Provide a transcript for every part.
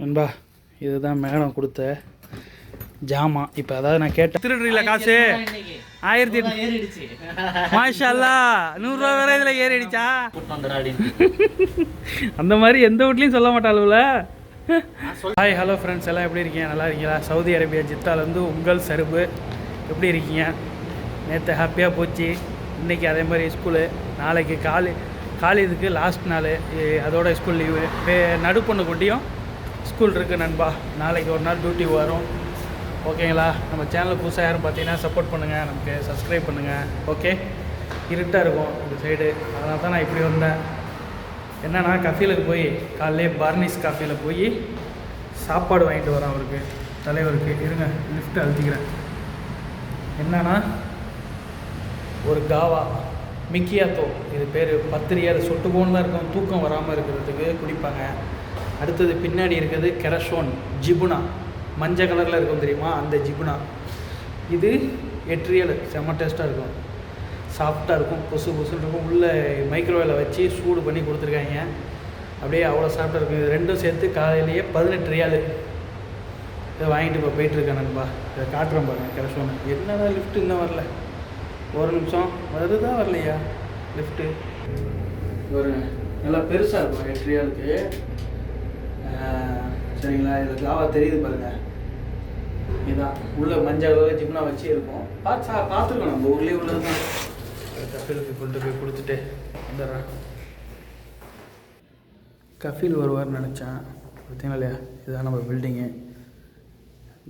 நண்பா இதுதான் மேடம் கொடுத்த ஜாமா. இப்போ அதாவது நான் கேட்டேன் திருடுறீங்களா காசு? ஆயிரத்தி எட்டு ஏறிடுச்சு மாஷா அல்லா நூறுரூவா வேற இதில் ஏறிடுச்சா? அந்த மாதிரி எந்த வீட்லையும் சொல்ல மாட்டாளுல ஹாய் ஹலோ ஃப்ரெண்ட்ஸ் எல்லாம் எப்படி இருக்கீங்க? நல்லா இருக்கீங்களா? சவுதி அரேபியா ஜித்தாலேருந்து உங்கள் சருப்பு. எப்படி இருக்கீங்க? நேற்று ஹாப்பியாக போச்சு. இன்றைக்கி அதே மாதிரி ஸ்கூலு நாளைக்கு காலி காலேஜுக்கு லாஸ்ட் நாள். அதோட ஸ்கூல் லீவு நடுப்பொண்ணு குட்டியும் ஸ்கூல் இருக்குது நண்பா. நாளைக்கு ஒரு நாள் டியூட்டி வரும். ஓகேங்களா நம்ம சேனல் புதுசாக யாரும் பார்த்தீங்கன்னா சப்போர்ட் பண்ணுங்கள் நமக்கு சப்ஸ்கிரைப் பண்ணுங்கள் ஓகே இருட்டாக இருக்கும் இந்த சைடு அதனால தான் நான் இப்படி வந்தேன். என்னன்னா கஃபீலுக்கு போய் காலையிலே பார்னிஸ் காஃபியில் போய் சாப்பாடு வாங்கிட்டு வரேன் அவருக்கு. தலைவருக்கு. இருங்க லிஃப்ட் அழுத்திக்கிறேன். என்னன்னா ஒரு காவா மிக்கியாத்தோ இது பேர் பத்திரிக்கை அது சொட்டு போன்னு தான் இருக்கும். தூக்கம் வராமல் இருக்கிறதுக்கு குடிப்பாங்க. அடுத்தது பின்னாடி இருக்கிறது கெரஷோன் ஜிபுனா. மஞ்சள் கலரில் இருக்கும் தெரியுமா? அந்த ஜிபுனா. இது எட்ரியல் செம்ம டேஸ்ட்டாக இருக்கும். சாஃப்டாக இருக்கும் கொசு கொசுன்னு இருக்கும். உள்ளே மைக்ரோவேவில் வச்சு சூடு பண்ணி கொடுத்துருக்காங்க. அப்படியே அவ்வளோ சாஃப்டாக இருக்கும். இது ரெண்டும் சேர்த்து காலையிலேயே பதினெட்டு ரியாலு இதை வாங்கிட்டு இப்போ போயிட்டுருக்கேன் நண்பா. இதை காட்டுறேன் பாருங்க கெரஷோன் என்னடா லிஃப்ட் இன்னும் வரல? ஒரு நிமிஷம். வருதா வரலையா? லிஃப்ட்டு ஒரு நல்லா பெருசாக இருக்கும் எட்ரியாலுக்கு. சரிங்களா? இதில் காவா தெரியுது பாருங்க. இதான் உள்ள மஞ்சள் கலர் ஜிம்னா வச்சு இருக்கும். பார்த்து பார்த்துருக்கோம் நம்ம ஊர்லேயே உள்ளது தான் கஃபீலுக்கு கொண்டு போய் கொடுத்துட்டு வந்துடுறேன். கஃபீல் வருவார்னு நினச்சேன். பார்த்தீங்களா இல்லையா? இதுதான் நம்ம பில்டிங்கு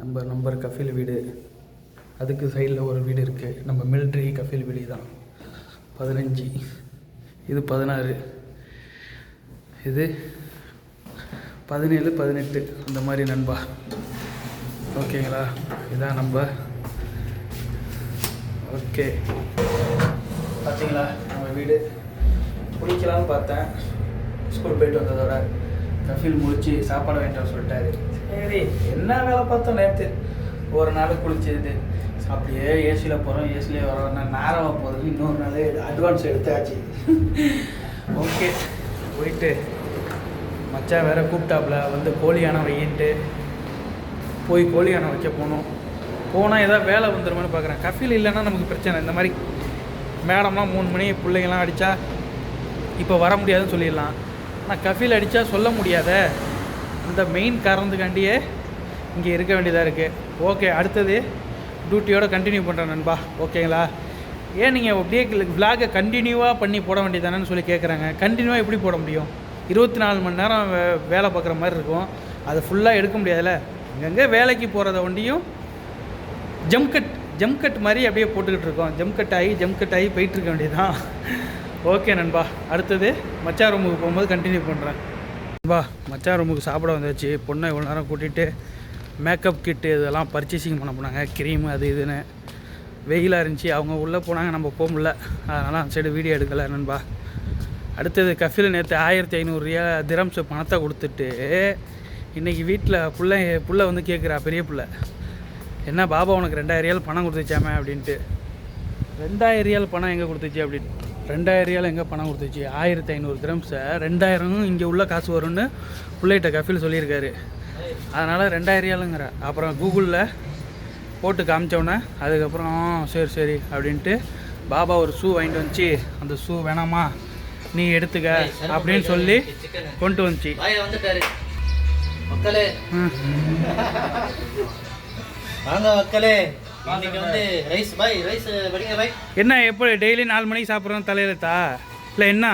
நம்பர் நம்பர் கஃபீல் வீடு. அதுக்கு சைடில் ஒரு வீடு இருக்குது நம்ம மிலிட்ரி கஃபீல் வீடு தான் பதினஞ்சு. இது பதினாறு. இது பதினேழு பதினெட்டு. அந்த மாதிரி நண்பா. ஓகேங்களா? இதான் நம்ம ஓகே. பார்த்தீங்களா? நம்ம வீடு. குளிக்கலாம்னு பார்த்தேன். ஸ்கூல் போயிட்டு வந்ததோட. கஃபீல் முடிச்சு சாப்பாடு வேண்டாம் சொல்லிட்டாரு. சரி என்ன வேலை பார்த்தோம் நேற்று ஒரு நாள் குளிச்சது அப்படியே ஏசியில் போகிறோம் ஏசிலே வரோம்னா நேரமாக போகிறது இன்னொரு நாள் அட்வான்ஸ் எடுத்தாச்சு. ஓகே. போயிட்டு மச்சான் வேற கூப்பிட்டாப்புல வந்து கோழி யானை வையின்ட்டு போய் கோழி யானை வைக்க போனோம் போனால் ஏதாவது வேலை வந்துடுமான்னு பார்க்குறேன் கஃபீல் இல்லைன்னா நமக்கு பிரச்சனை. இந்த மாதிரி மேடம்லாம் மூணு மணி பிள்ளைங்கள்லாம் அடித்தா இப்போ வர முடியாதுன்னு சொல்லிடலாம். ஆனால் கஃபீல் அடித்தா சொல்ல முடியாத. அந்த மெயின் காரணத்துக்காண்டியே இங்கே இருக்க வேண்டியதாக இருக்குது ஓகே அடுத்தது டியூட்டியோடு கண்டினியூ பண்ணுறேன் நண்பா. ஓகேங்களா ஏன் நீங்கள் அப்படியே விலாகை கண்டினியூவாக பண்ணி போட வேண்டியதானு சொல்லி கேட்குறாங்க கண்டினியூவாக எப்படி போட முடியும்? இருபத்தி நாலு மணி நேரம் வே- வேலை பார்க்குற மாதிரி இருக்கும். அதை ஃபுல்லாக எடுக்க முடியாதுல்ல. அங்கங்கே வேலைக்கு போகிறத ஒண்டியும் ஜம்கட் ஜம்கட் மாதிரி அப்படியே போட்டுக்கிட்டு இருக்கோம். ஜம்கட் ஆகி ஜம்கட் ஆகி போயிட்டு இருக்க வேண்டியதுதான். ஓகே நண்பா அடுத்தது மச்சா ரூமுக்கு போகும்போது கண்டினியூ பண்ணுறேன் நண்பா மச்சா ரூமுக்கு சாப்பிட வந்தாச்சு. பொண்ணை இவ்வளோ நேரம் கூட்டிகிட்டு மேக்கப் கிட்டு இதெல்லாம் பர்ச்சேசிங் பண்ண போனாங்க. க்ரீம் அது இதுன்னு. வெயிலாக இருந்துச்சு. அவங்க உள்ளே போனாங்க. நம்ம போக முடில அதனால் அந்த சைடு வீடியோ எடுக்கலை நண்பா. அடுத்தது கஃபில் நேற்று ஆயிரத்தி ஐநூறுரூவா திரம்ஸ் பணத்தை கொடுத்துட்டு இன்றைக்கி வீட்டில் பிள்ளை புள்ள வந்து கேட்குறா பெரிய பிள்ளை. என்ன பாபா உனக்கு ரெண்டாயிரம் பணம் கொடுத்துச்சாமே? அப்படின்ட்டு. ரெண்டாயிரம் ரியால் பணம் எங்கே கொடுத்துச்சு? அப்படின்னு. ரெண்டாயிரம் ரியால் எங்கே பணம் கொடுத்துச்சு? ஆயிரத்தி ஐநூறு கிராம்ஸை ரெண்டாயிரம் இங்கே உள்ள காசு வரும்னு பிள்ளைகிட்ட கஃபில் சொல்லியிருக்காரு. அதனால் ரெண்டாயிரம் ரியாலுங்கிற. அப்புறம் கூகுளில் போட்டு காமிச்சோன்னே அதுக்கப்புறம் சரி சரி அப்படின்ட்டு பாபா ஒரு ஷூ வாங்கிட்டு வந்துச்சு. அந்த ஷூ வேணாமா? நீ எடுத்துக்க அப்படின்னு சொல்லி கொண்டு வந்துச்சு. மக்களே. வாங்க மக்களே. என்ன எப்படி டெய்லி நாலு மணிக்கு சாப்பிட்றோம் தலையிலத்தா இல்லை என்ன?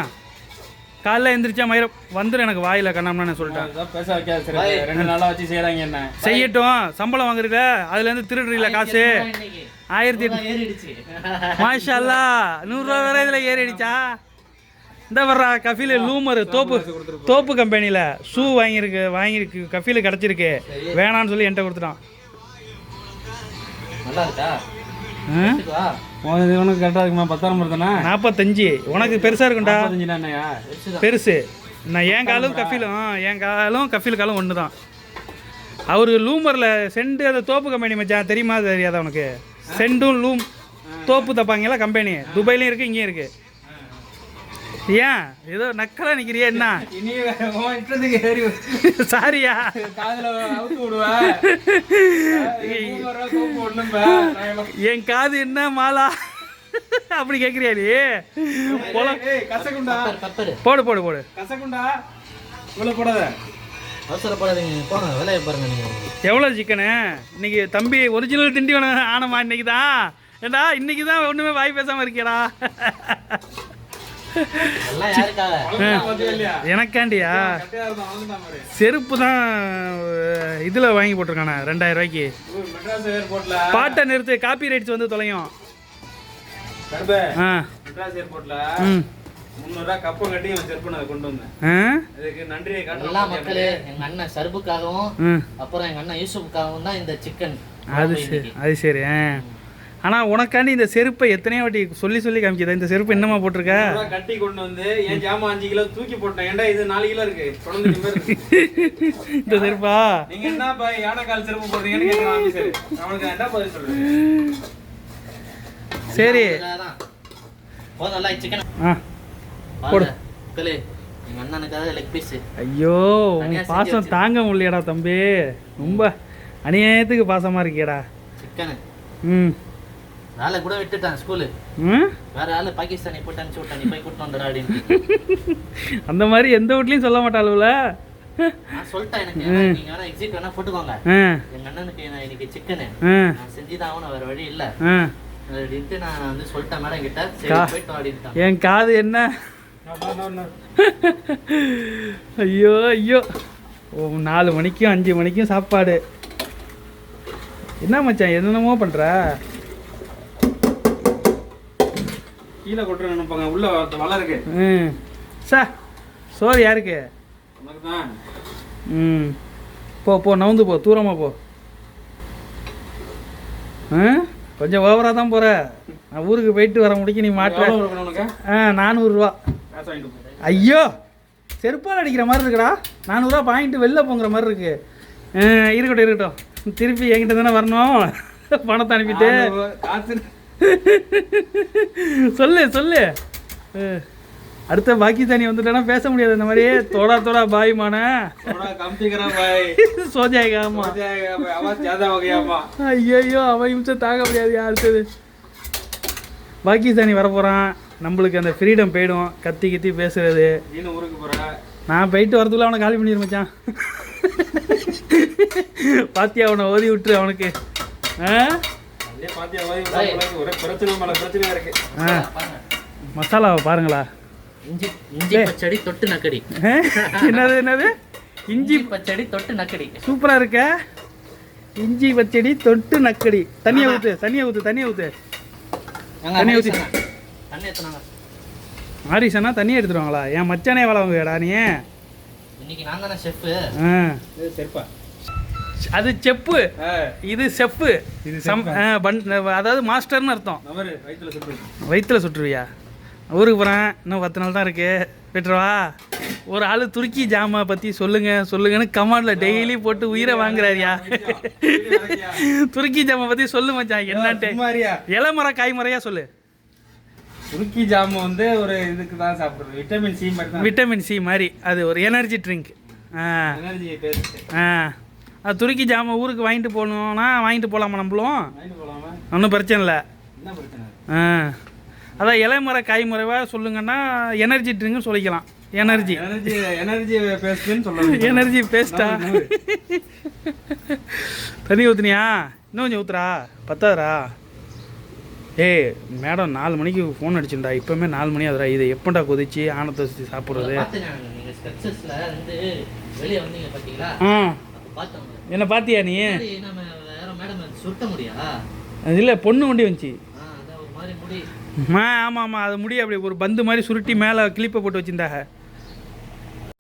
காலைல எந்திரிச்சா மயிரம் வந்துடும் எனக்கு வாயில கண்ணாமன்னு சொல்லிட்டேன். அதான் பேச வைக்காது சரி பாய். ரெண்டு நாளா வச்சு செய்யறாங்க என்ன? செய்யட்டும். சம்பளம் வாங்குறீங்க அதுலேருந்து திருடுறீங்களா காசு? இன்னைக்கு. ஆயிரத்தி மாஷா நூறுரூவா வேற இதில் ஏறிடுச்சா? இந்த வர்றா கஃபீல் லூமர் தோப்பு தோப்பு கம்பெனியில் ஷூ வாங்கியிருக்கு வாங்கியிருக்கு கஃபீல் கிடச்சிருக்கு. வேணான்னு சொல்லி என்கிட்ட கொடுத்துட்டான். உனக்கு கரெக்டாக இருக்குமா? பத்தாயிரம் வருதுண்ணா நாற்பத்தஞ்சு உனக்கு பெருசாக இருக்கும்டா. பெருசு. நான் என் காலும் கஃபீலும் என் காலும் கஃபீல் காலும் ஒன்று தான் அவர் லூமரில் செண்டு அந்த தோப்பு கம்பெனி மச்சான் தெரியுமா தெரியாதா உனக்கு? செண்டும் லூம் தோப்பு தப்பாங்களா கம்பெனி. துபாயிலையும் இருக்குது இங்கேயும் இருக்குது ஏன்? ஏதோ நக்கலா நிக்கிறியா என்ன? சாரியா? என் காது என்ன மாலா? அப்படி கேட்குறியா நீ? போடு போடு போடு. கசகுண்டா இவ்வளவு போடாத. அவசரப்படாதீங்க போங்க வேலையை பாருங்க நீங்க. எவ்வளோ சிக்கனு? இன்னைக்கு தம்பி ஒரிஜினல் திண்டிவனம் ஆனமா இன்னைக்கு தான் ஏண்டா இன்னைக்கு தான் ஒன்றுமே வாய் பேசாமல் இருக்கியடா? எனக்காண்டியா? செருப்பு தான் இதில் வாங்கி போட்டிருக்கானே ரெண்டாயிரம் ரூபாய்க்கு. ஊர் மெட்ராஸ் ஏர்போர்ட்ல பாட்டை நிறுத்து காப்பி ரைட்ஸ் வந்து தொலையும். சர்புக்காகவும் அப்புறம் எங்க அண்ணன் யூசுஃபுக்காகவும் தான் இந்த சிக்கன் அது சரி அது சரி ஆ. ஆனால் உனக்காண்டி இந்த செருப்பை எத்தனையோ வாட்டி சொல்லி சொல்லி காமிக்குதா. இந்த செருப்பு என்னமா போட்டிருக்க? கட்டி கொண்டு வந்து என் ஜாமான் அஞ்சு கிலோ தூக்கி போட்டேன். ஏன்டா இது நாலு கிலோ இருக்கு? இந்த செருப்பா? நீங்க என்ன பாய் யானைக்கால் செருப்பு போடுறீங்கன்னு சரி. ஆ. போடு. ஐயோ உன் பாசம். தாங்க முடியலடா தம்பி. ரொம்ப அநியாயத்துக்கு பாசமா இருக்கியடா. சிக்கனு. ம். வேலை கூட விட்டுட்டான் ஸ்கூலு வேற ஆளு பாகிஸ்தானி போட்டு அனுப்பிச்சு நீ போய் கூட்டு வந்துடா அப்படின்னு. அந்த மாதிரி எந்த வீட்லையும் சொல்ல மாட்டாளுல சொல்லிட்டேன் எனக்கு. நீங்க வேணா எக்ஸிட் வேணா போட்டுக்கோங்க. எங்க அண்ணனுக்கு நான் இன்னைக்கு சிக்கனு நான் செஞ்சுதான் ஆகணும் வேற வழி இல்ல. அப்படின்ட்டு நான் வந்து சொல்லிட்டேன் மேடம் கிட்ட. சரி கா- போயிட்டு அப்படின்ட்டான். என் காது என்ன. ஐயோ ஐயோ. நாலு மணிக்கும் அஞ்சு மணிக்கும் சாப்பாடு. என்ன மச்சான் என்னென்னமோ பண்ற? கீழே கொட்டுற நினைப்பாங்க. உள்ள வலை இருக்கு. ம். சா சோறு யாருக்கு? ம். போ போ நவுந்து போ தூரமாக போ. கொஞ்சம் ஓவராக தான் போகிற நான் ஊருக்கு போயிட்டு வர முடிக்க நீ உனக்கு? ஆ நானூறுரூவா. ஐயோ செருப்பால் அடிக்கிற மாதிரி இருக்குடா. நானூறுரூவா வாங்கிட்டு வெளில போங்கிற மாதிரி இருக்கு. இருக்கட்டும் இருக்கட்டும். திருப்பி என்கிட்ட தானே வரணும். பணத்தை அனுப்பிட்டு. சொல்லு சொல்லு. அடுத்த பாக்கி தண்ணி வந்துட்டேன்னா பேச முடியாது இந்த மாதிரி தோடா தோடா பாய் மானா. சோஜாயகாமா ஐயோ அவன் இம்சம் தாங்க முடியாது அடுத்தது பாகிஸ்தானி வரப்போறான். நம்மளுக்கு அந்த ஃப்ரீடம் போயிடும். கத்தி கத்தி பேசுறது. நான் போயிட்டு வரதுக்குள்ள அவனை காலி பண்ணிடு மச்சான். பாத்தியா அவனை ஓதி விட்டுரு அவனுக்கு. ஆ? மசாலாவை பாருங்களா. இஞ்சி இஞ்சி பச்சடி தொட்டு நக்கடி? என்னது என்னது? இஞ்சி பச்சடி தொட்டு நக்கடி. சூப்பராக இருக்க. இஞ்சி பச்சடி தொட்டு நக்கடி. தண்ணியை ஊற்று தண்ணியை ஊற்று தண்ணியை ஊற்று ஏங்க, தண்ணி ஹரிசனா, ஊத்தி. தண்ணி ஏத்துனாங்க ஆரிசனா தண்ணி எடுத்துருவாங்களா? என் மச்சானே வேலை வாங்குவேடா நீ? இன்னைக்கு நான் தானே செஃப் செருப்பா. அது செப்பு. இது செப்பு. அதாவது மாஸ்டர்னு அர்த்தம். வயிற்றுல சுட்டுருவியா? ஊருக்கு போகிறேன் இன்னும் பத்து நாள் தான் இருக்கு. விட்டுருவா? ஒரு ஆள் துருக்கி ஜாமா பற்றி சொல்லுங்க சொல்லுங்கன்னு கமாண்டில் டெய்லி போட்டு உயிரை வாங்குறாரியா? துருக்கி ஜாமா பற்றி சொல்லு மச்சான். என்னன்ட்டு. இளமர காய்மறையா சொல்லு. துருக்கி ஜாமு வந்து ஒரு இதுக்கு தான் சாப்பிடுறது. விட்டமின் சி விட்டமின் சி மாதிரி. அது ஒரு எனர்ஜி ட்ரிங்க் ஆ. ஆ. அது துருக்கி ஜாமா ஊருக்கு வாங்கிட்டு போகணுன்னா வாங்கிட்டு போகலாமா நம்மளும்? வாங்கிட்டு போலாமா ஒன்றும் பிரச்சனை இல்லை. என்ன பிரச்சனை? ஆ. அதான் இலைமர காய்மறைவா சொல்லுங்கன்னா எனர்ஜி ட்ரிங்க்னு சொல்லிக்கலாம். எனர்ஜி எனர்ஜி எனர்ஜி பேஸ்ட்னு எனர்ஜி பேஸ்டா தண்ணி ஊற்றுனியா இன்னும் கொஞ்சம் ஊத்துறா? பத்தாதரா ஏய் மேடம் நாலு மணிக்கு ஃபோன் அடிச்சுண்டா இப்போமே நாலு மணி ஆகுதுடா. இதை எப்போண்டா கொதிச்சு? ஆனத்தை சாப்பிட்றது. வெளியே வந்தீங்க பாத்தீங்களா? ஆ. என்ன பார்த்தியா நீ? இல்லை பொண்ணு வண்டி வந்துச்சு. ஆ ஆமாம் ஆமாம் அது முடி அப்படி ஒரு பந்து மாதிரி சுருட்டி மேலே கிளிப்பை போட்டு வச்சிருந்தாங்க.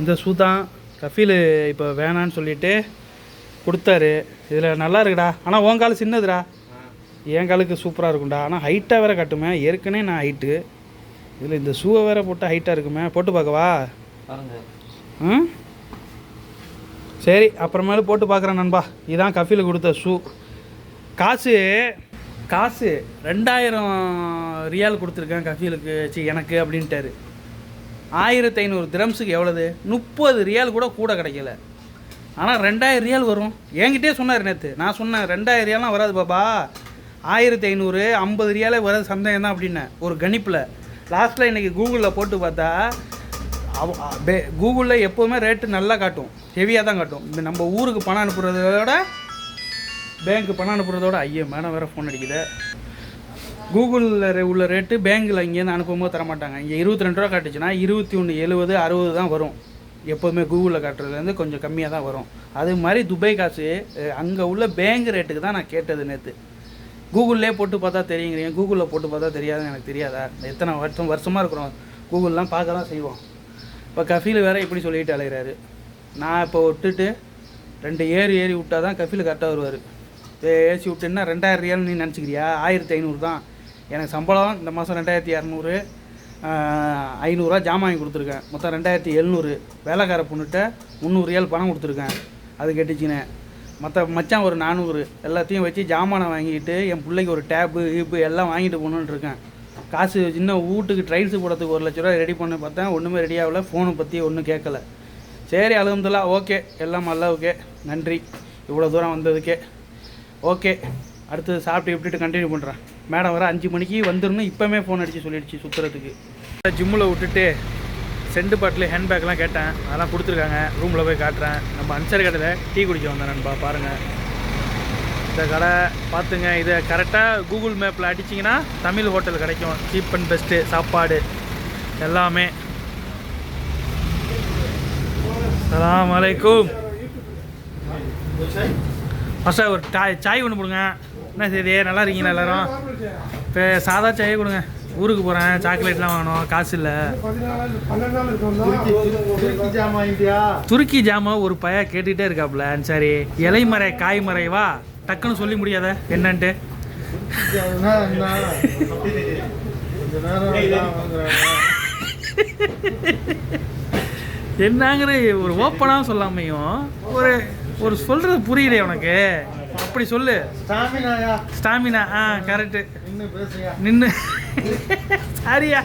இந்த சூதான் கஃபீல் இப்போ வேணான்னு சொல்லிட்டு கொடுத்தாரு. இதில் நல்லா இருக்குடா. ஆனால் உன் கால் சின்னதுடா. என் காலுக்கு சூப்பராக இருக்கும்டா. ஆனால் ஹைட்டாக வேற கட்டுமே. ஏற்கனவே நான் ஹைட்டு இதில் இந்த ஷூவை வேற போட்டால் ஹைட்டாக இருக்குமே. போட்டு பார்க்கவா? ம்? சரி அப்புறமேலு போட்டு பார்க்குறேன் நண்பா. இதான் கஃபீல் கொடுத்த ஷூ. காசு காசு ரெண்டாயிரம் ரியால் கொடுத்துருக்கேன் கஃபீலுக்கு. சி எனக்கு அப்படின்ட்டாரு. ஆயிரத்தி ஐநூறு திரம்ஸுக்கு எவ்வளவு? முப்பது ரியால் கூட கூட கிடைக்கல. ஆனால் ரெண்டாயிரம் ரியால் வரும். என்கிட்டே சொன்னார் நேற்று நான் சொன்னேன் ரெண்டாயிரம் ரியாலாம் வராது பாபா. ஆயிரத்தி ஐநூறு ஐம்பது ரியாலே வராது சந்தேகம் தான் அப்படின்னேன். ஒரு கணிப்பில். லாஸ்ட்டில் இன்றைக்கி கூகுளில் போட்டு பார்த்தா கூகுளில் எப்போவுமே ரேட்டு நல்லா காட்டும். ஹெவியாக தான் காட்டும். இந்த நம்ம ஊருக்கு பணம் அனுப்புகிறதோட பேங்க்கு பணம் அனுப்புகிறதோட ஐயோ மேடம் வேறு ஃபோன் அடிக்குது. கூகுளில் உள்ள ரேட்டு பேங்க்கில் இங்கேருந்து அனுப்பும்போது தர மாட்டாங்க இங்கே இருபத்தி ரெண்டு ரூபா காட்டுச்சுன்னா இருபத்தி ஒன்று எழுபது அறுபது தான் வரும். எப்போவுமே கூகுளில் காட்டுறதுலேருந்து கொஞ்சம் கம்மியாக தான் வரும். அது மாதிரி துபாய் காசு அங்கே உள்ள பேங்க் ரேட்டுக்கு தான் நான் கேட்டது நேற்று கூகுளிலே போட்டு பார்த்தா தெரியுங்கிறீங்க. கூகுளில் போட்டு பார்த்தா தெரியாதுன்னு எனக்கு தெரியாதா? எத்தனை வருஷம் வருஷமாக இருக்கிறோம். கூகுள்லாம் பார்க்க தான் செய்வோம். இப்போ கஃபீல் வேறு இப்படி சொல்லிட்டு அலைகிறாரு நான் இப்போ விட்டுட்டு ரெண்டு ஏறி ஏறி விட்டா தான் கஃபீல் கரெக்டாக வருவார். ஏசி விட்டுன்னா ரெண்டாயிரம் ரியால் நீ நினச்சிக்கிறியா? ஆயிரத்தி ஐநூறு தான். எனக்கு சம்பளம் இந்த மாதம் ரெண்டாயிரத்தி இரநூறு ஐநூறுரூவா ஜாமான் வாங்கி கொடுத்துருக்கேன். மொத்தம் ரெண்டாயிரத்தி எழுநூறு. வேலைக்கார பொண்ணுகிட்ட முந்நூறு ரியால் பணம் கொடுத்துருக்கேன். அது கெட்டுச்சுன்னு. மற்ற மச்சான் ஒரு நானூறு. எல்லாத்தையும் வச்சு ஜாமானை வாங்கிட்டு என் பிள்ளைக்கு ஒரு டேப்பு ஈப்பு எல்லாம் வாங்கிட்டு போகணுன்ட்ருக்கேன் காசு சின்ன வீட்டுக்கு ட்ரைல்ஸு போடுறதுக்கு ஒரு லட்ச ரூபா ரெடி பண்ண பார்த்தேன். ஒன்றுமே ரெடி ஆகல. ஃபோனை பற்றி ஒன்றும் கேட்கல சரி அலகம்துல்லா ஓகே எல்லாம் நல்லா ஓகே நன்றி. இவ்வளோ தூரம் வந்ததுக்கே. ஓகே அடுத்தது சாப்பிட்டு விட்டுட்டு கண்டினியூ பண்ணுறேன் மேடம் வர அஞ்சு மணிக்கு வந்துடணும். இப்போமே ஃபோன் அடித்து சொல்லிடுச்சு சுற்றுறதுக்கு ஜிம்மில் விட்டுட்டு செண்டு பாட்டில் ஹேண்ட்பேக்லாம் கேட்டேன். அதெல்லாம் கொடுத்துருக்காங்க. ரூமில் போய் காட்டுறேன். நம்ம அன்சர் கடையில் டீ குடிக்க வந்தேன் நண்பா பாருங்கள் இந்த கடை பார்த்துங்க இதை கரெக்டாக கூகுள் மேப்பில் அடிச்சிங்கன்னா தமிழ் ஹோட்டல் கிடைக்கும். சீப் அண்ட் பெஸ்ட்டு சாப்பாடு எல்லாமே. சலாம் அலைக்கும். மாஸ்டர் ஒரு சாய் சாய் ஒன்று கொடுங்க. என்ன சரி நல்லா இருக்கீங்களா எல்லோரும்? இப்போ சாதா சாயே கொடுங்க. ஊருக்கு போகிறேன் சாக்லேட்லாம் வாங்கணும் காசு இல்லை. துருக்கி ஜாமா ஒரு பைய கேட்டுக்கிட்டே இருக்காப்புல சரி இலைமறை காய்மறை வா. டக்குன்னு சொல்லி முடியாத என்னன்ட்டு. என்னங்கிற ஒரு ஓப்பனாக சொல்லாமையும் ஒரு ஒரு சொல்கிறது புரியலையே உனக்கு. அப்படி சொல்லு. ஸ்டாமினா ஆ கரெக்டு நின்று சாரியா.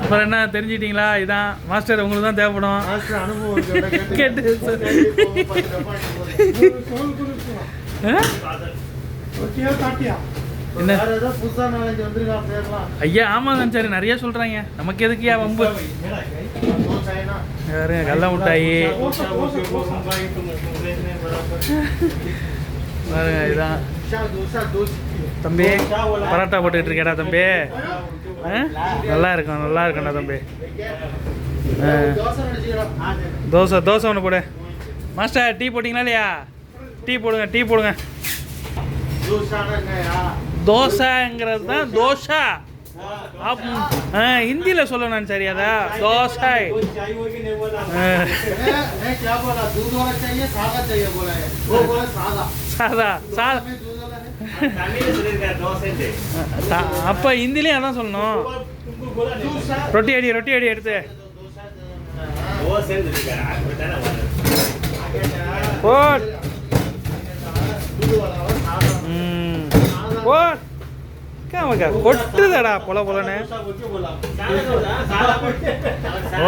அப்புறம் என்ன தெரிஞ்சிட்டீங்களா இதான் மாஸ்டர் உங்களுக்கு தான் தேவைப்படும். கேட்டு. சொல்லு. ஆ? என்ன? ஐயா ஆமாம் சரி நிறைய சொல்கிறாங்க நமக்கு எதுக்குயா வம்பு? யாருங்க கல்ல மிட்டாயி. பாருங்க இதான். தம்பி பரோட்டா போட்டுக்கிட்டு இருக்கேடா தம்பி? நல்லா இருக்கும் நல்லா இருக்கும்டா தம்பி. தோசை தோசை ஒன்று போடு. மாஸ்டர் டீ போட்டிங்களா இல்லையா? டீ போடுங்க டீ போடுங்க. தோசைங்கிறது தான் தோசை. ஹிந்தியில் சொல்லணும் சரி அதா? தோசை. சாதா சாதா. அப்போ ஹிந்திலையும் அதான் சொல்லணும். ரொட்டி அடி ரொட்டி அடி எடுத்து. போட். போட். கொட்டுதடா பொல பொலன்னு.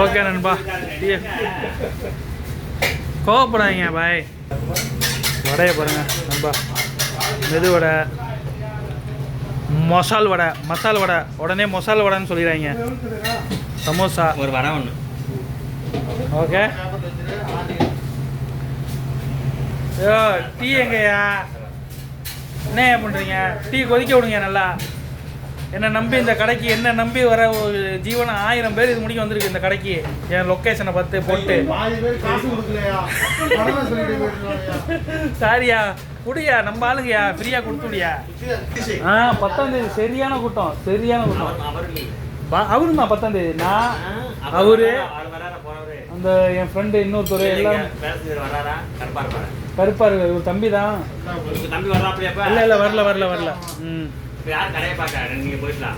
ஓகே நண்பா. கோவப்படாதீங்க பாய். வடையை பாருங்க நண்பா. மெது வடை. மசால் வடை. மசால் வடை. உடனே மசால் வடைன்னு சொல்லிடுறாங்க சமோசா. ஒரு வடை ஒன்று ஓகே. ஐயோ டீ எங்கய்யா? என்ன பண்ணுறீங்க டீ கொதிக்க விடுங்க நல்லா. என்னை நம்பி இந்த கடைக்கு என்ன நம்பி வர ஒரு ஜீவனம் ஆயிரம் பேர் இது முடிக்க வந்திருக்கு இந்த கடைக்கு. என் லொக்கேஷனை பார்த்து போட்டு. சாரியா குடியா நம்ம ஆளுங்கயா? ஃப்ரீயாக கொடுத்துடியா ஆ பத்தாம் தேதி சரியான கூட்டம் சரியான கூட்டம். பா- அவருமா பத்தாம் தேதி? நான் அவரு அந்த என் ஃப்ரெண்டு இன்னொருத்தர் எல்லாம் கருப்பா ஒரு தம்பி தான் இல்ல இல்ல வரல வரல வரல. ம். இப்ப யார் கடையை பார்க்க நீங்க போயிடலாம்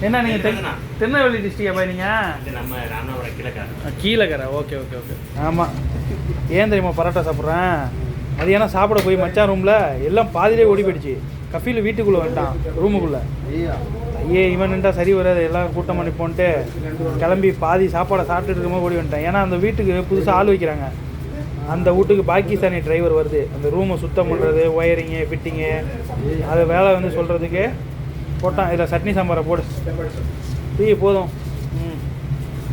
என்ன நீங்க தென்- திருநெல்வேலி டிஸ்ட்ரிக்டா போய் நீங்க? இது நம்ம ராமநாதபுரம் கிழக்கா கீழக்கரை ஓகே ஓகே ஓகே. ஆமா. ஏன் தெரியுமா பரோட்டா சாப்பிட்றேன்? மதியானம் சாப்பிட போய் மச்சான் ரூம்ல எல்லாம் பாதியிலே ஓடி போயிடுச்சு. கஃபீல் வீட்டுக்குள்ள வந்துட்டான் ரூமுக்குள்ள ஐயே இவன் நின்றா சரி வராது. எல்லாம் கூட்டம் பண்ணி போன்ட்டு கிளம்பி பாதி சாப்பாடை சாப்பிட்டுட்டு இருக்கும்போது ஓடி வந்துட்டேன். ஏன்னா அந்த வீட்டுக்கு புதுசாக ஆள் வைக்கிறாங்க. அந்த வீட்டுக்கு பாகிஸ்தானி டிரைவர் வருது. அந்த ரூமை சுத்தம் பண்ணுறது ஒயரிங்கு ஃபிட்டிங்கு அது வேலை வந்து சொல்கிறதுக்கு போட்டான். இதில் சட்னி சாம்பாரை போடு. டீ போதும். ம்.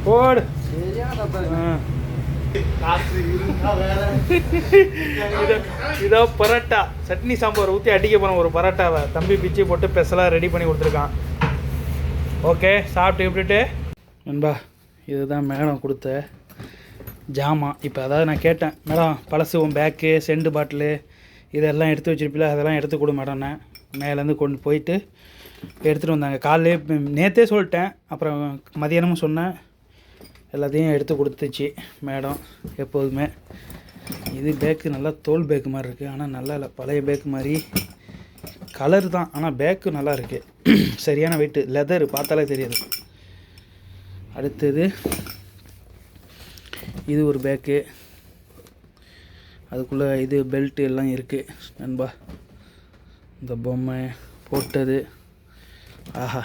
போடு. இதோ இதோ பரோட்டா. சட்னி சாம்பார் ஊற்றி அடிக்க போன ஒரு பரோட்டாவை தம்பி பிச்சு போட்டு ஸ்பெஷலாக ரெடி பண்ணி கொடுத்துருக்கான். ஓகே சாப்பிட்டு விட்டுட்டு நண்பா இதுதான் மேடம் கொடுத்த ஜாமான் இப்போ அதாவது நான் கேட்டேன் மேடம் பழசு உன் பேக்கு செண்டு பாட்டிலு இதெல்லாம் எடுத்து வச்சுருப்பில அதெல்லாம் எடுத்து கொடு மேடம்னே. மேலேருந்து கொண்டு போயிட்டு எடுத்துகிட்டு வந்தாங்க. காலையிலே நேற்றே சொல்லிட்டேன் அப்புறம் மதியானமும் சொன்னேன். எல்லாத்தையும் எடுத்து கொடுத்துச்சு மேடம் எப்போதுமே. இது பேக்கு நல்லா தோல் பேக்கு மாதிரி இருக்குது ஆனால் நல்லா இல்லை. பழைய பேக்கு மாதிரி கலர் தான். ஆனால் பேக்கு நல்லா இருக்குது சரியான வெயிட்டு லெதர் பார்த்தாலே தெரியாது. அடுத்தது இது ஒரு பேக்கு. அதுக்குள்ளே இது பெல்ட்டு எல்லாம் இருக்குது நண்பா இந்த பொம்மை போட்டது. ஆஹா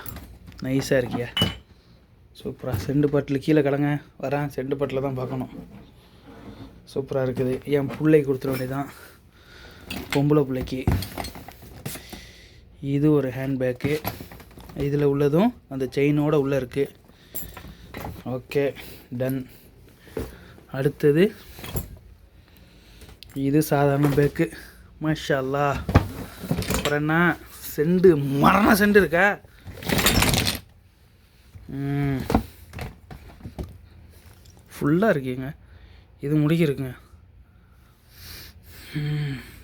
நைஸாக இருக்கியா? சூப்பராக செண்டு பட்டில் கீழே கடங்க. வரேன். செண்டு பட்டில் தான் பார்க்கணும். சூப்பராக இருக்குது. என் பிள்ளை கொடுத்துட வேண்டியதான் பொம்பளை பிள்ளைக்கு. இது ஒரு ஹேண்ட்பேக்கு இதில் உள்ளதும் அந்த செயினோட உள்ளே இருக்குது ஓகே டன் அடுத்தது இது சாதாரண பேக்கு. மாஷா அல்லாஹ் அப்புறம் என்ன? செண்டு. மரண செண்டு இருக்கா? ஃபுல்லாக இருக்கீங்க. இது முடிக்கிருக்குங்க.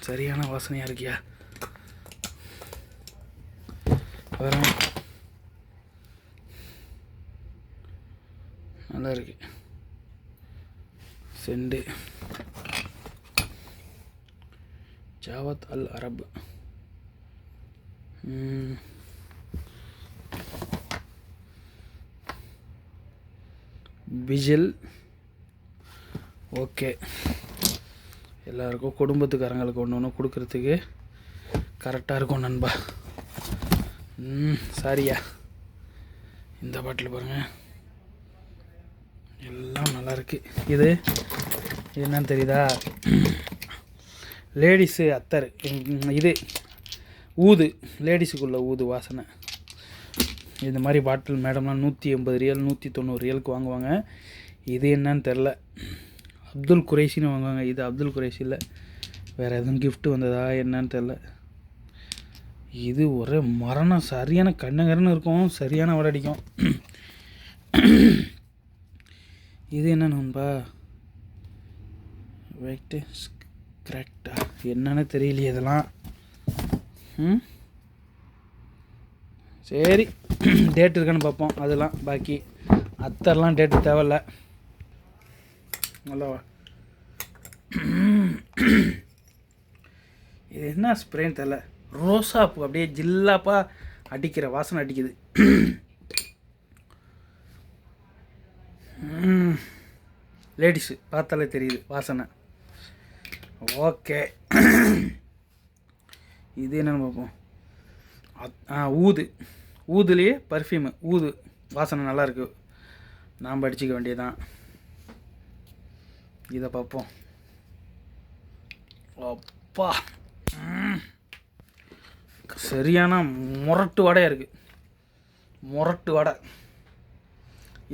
சரியான வாசனையாக இருக்கியா? வரேன் நல்லா இருக்கு. செண்டு. ஜாவத் அல் அரப். பிஜில். விஜில் ஓகே. எல்லாருக்கும் குடும்பத்துக்காரங்களுக்கு ஒன்று ஒன்று கொடுக்குறதுக்கு கரெக்டாக இருக்கும் நண்பா. ம் சாரியா. இந்த பாட்டில் பாருங்கள் எல்லாம் நல்லாயிருக்கு இது என்னன்னு தெரியுதா? லேடிஸு அத்தர். இது ஊது. லேடிஸுக்குள்ள ஊது வாசனை. இந்த மாதிரி பாட்டில் மேடம்லாம் நூற்றி எண்பது ரியல் நூற்றி தொண்ணூறு ரியலுக்கு வாங்குவாங்க. இது என்னன்னு தெரில. அப்துல் குரேஷின்னு வாங்குவாங்க. இது அப்துல் குரேஷி இல்லை. வேறு எதுவும் கிஃப்ட் வந்ததா என்னன்னு தெரில. இது ஒரே மரணம். சரியான கண்ணகரன்னு இருக்கும். சரியான வடடிக்கும் அடிக்கும். இது என்ன நண்பா? வெயிட்டு கரெக்டா என்னன்னு தெரியலையே இதெல்லாம். ம்? சரி டேட் இருக்கான்னு பார்ப்போம். அதெல்லாம் பாக்கி. அத்தர்லாம் டேட்டு தேவையில்ல. நல்லா இது என்ன ஸ்ப்ரேன்னு தெரில ரோசாப்பூ அப்படியே ஜில்லாப்பா அடிக்கிற வாசனை அடிக்குது. லேடிஸு பார்த்தாலே தெரியுது வாசனை. ஓகே. இது என்னென்னு பார்ப்போம். ஆ ஊது. ஊதுலேயே பர்ஃப்யூமு ஊது. வாசனை நல்லாயிருக்கு நாம் அடிச்சிக்க வேண்டியதான் இதை பார்ப்போம். அப்பா. சரியான முரட்டு வடையாக இருக்குது முரட்டு வடை.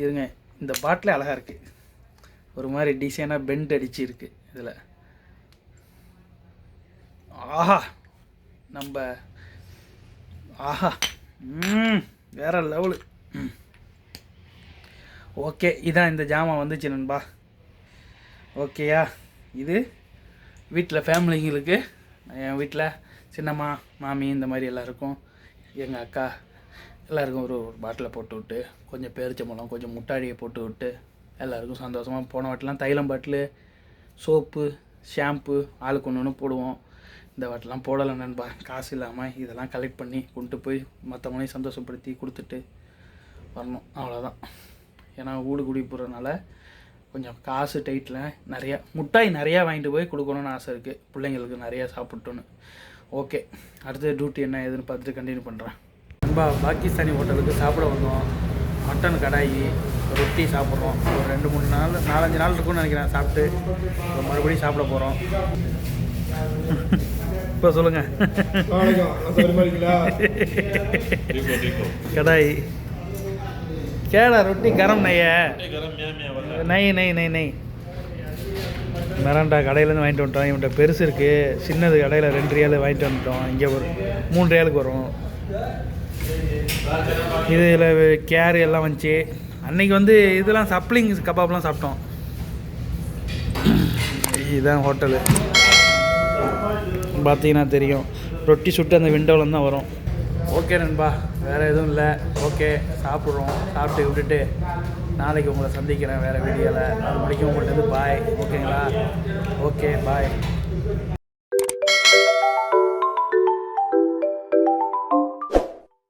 இருங்க இந்த பாட்டிலே அழகாக இருக்குது ஒரு மாதிரி டிசைனாக பெண்ட் அடிச்சு இருக்கு இதில். ஆஹா நம்ம ஆஹா ம் வேற லெவலு. ஓகே இதான் இந்த ஜாமான் வந்துச்சு நண்பா. ஓகேயா இது வீட்டில் ஃபேமிலிங்களுக்கு என் வீட்டில் சின்னம்மா மாமி இந்த மாதிரி எல்லாருக்கும் எங்கள் அக்கா எல்லாருக்கும் ஒரு ஒரு பாட்டிலை போட்டு விட்டு கொஞ்சம் பேரிச்சம்பழம் கொஞ்சம் முட்டாடியை போட்டு விட்டு எல்லாருக்கும் சந்தோஷமாக போன வாட்டிலாம் தைலம் பாட்டிலு சோப்பு ஷாம்பு ஆளுக்கு ஒன்று ஒன்று போடுவோம். இந்த வாட்டிலாம் போடலை நண்பா. காசு இல்லாமல் இதெல்லாம் கலெக்ட் பண்ணி கொண்டு போய் மற்றவங்களையும் சந்தோஷப்படுத்தி கொடுத்துட்டு வரணும். அவ்வளோதான் ஏன்னா ஊடு குடி போகிறதுனால கொஞ்சம் காசு டைட்டில் நிறையா முட்டாய் நிறையா வாங்கிட்டு போய் கொடுக்கணும்னு ஆசை இருக்குது பிள்ளைங்களுக்கு நிறையா சாப்பிட்டோன்னு ஓகே அடுத்த டியூட்டி என்ன ஏதுன்னு பார்த்துட்டு கண்டினியூ பண்ணுறேன் நண்பா பாகிஸ்தானி ஹோட்டலுக்கு சாப்பிட வந்தோம். மட்டன் கடாயி ரொட்டி சாப்பிட்றோம். ஒரு ரெண்டு மூணு நாள் நாலஞ்சு நாள் இருக்கும்னு நினைக்கிறேன். சாப்பிட்டு மறுபடியும் சாப்பிட போகிறோம் இப்போ சொல்லுங்கள் கடாய். கேடா ரொட்டி கரம் நெய்ய. நெய் நெய் நெய் நெய். மிரண்டா கடையிலேருந்து வாங்கிட்டு வந்துட்டோம். இவன்கிட்ட பெருசு இருக்குது சின்னது கடையில் ரெண்டு ரியால் வாங்கிட்டு வந்துட்டோம். இங்கே ஒரு மூணு ரியாலுக்கு வரும். இதில் கேர் எல்லாம் வந்துச்சு. அன்னைக்கு வந்து இதெல்லாம் சப்ளிங் கபாப்லாம் சாப்பிட்டோம். இதுதான் ஹோட்டலு. பார்த்தீங்கன்னா தெரியும். ரொட்டி சுட்டு அந்த விண்டோவில் தான் வரும். ஓகே நண்பா வேறு எதுவும் இல்லை. ஓகே சாப்பிட்றோம். சாப்பிட்டு விட்டுட்டு நாளைக்கு உங்களை சந்திக்கிறேன் வேறு வீடியோவில் அது மணிக்கு உங்கள்கிட்ட பாய் ஓகேங்களா ஓகே பாய்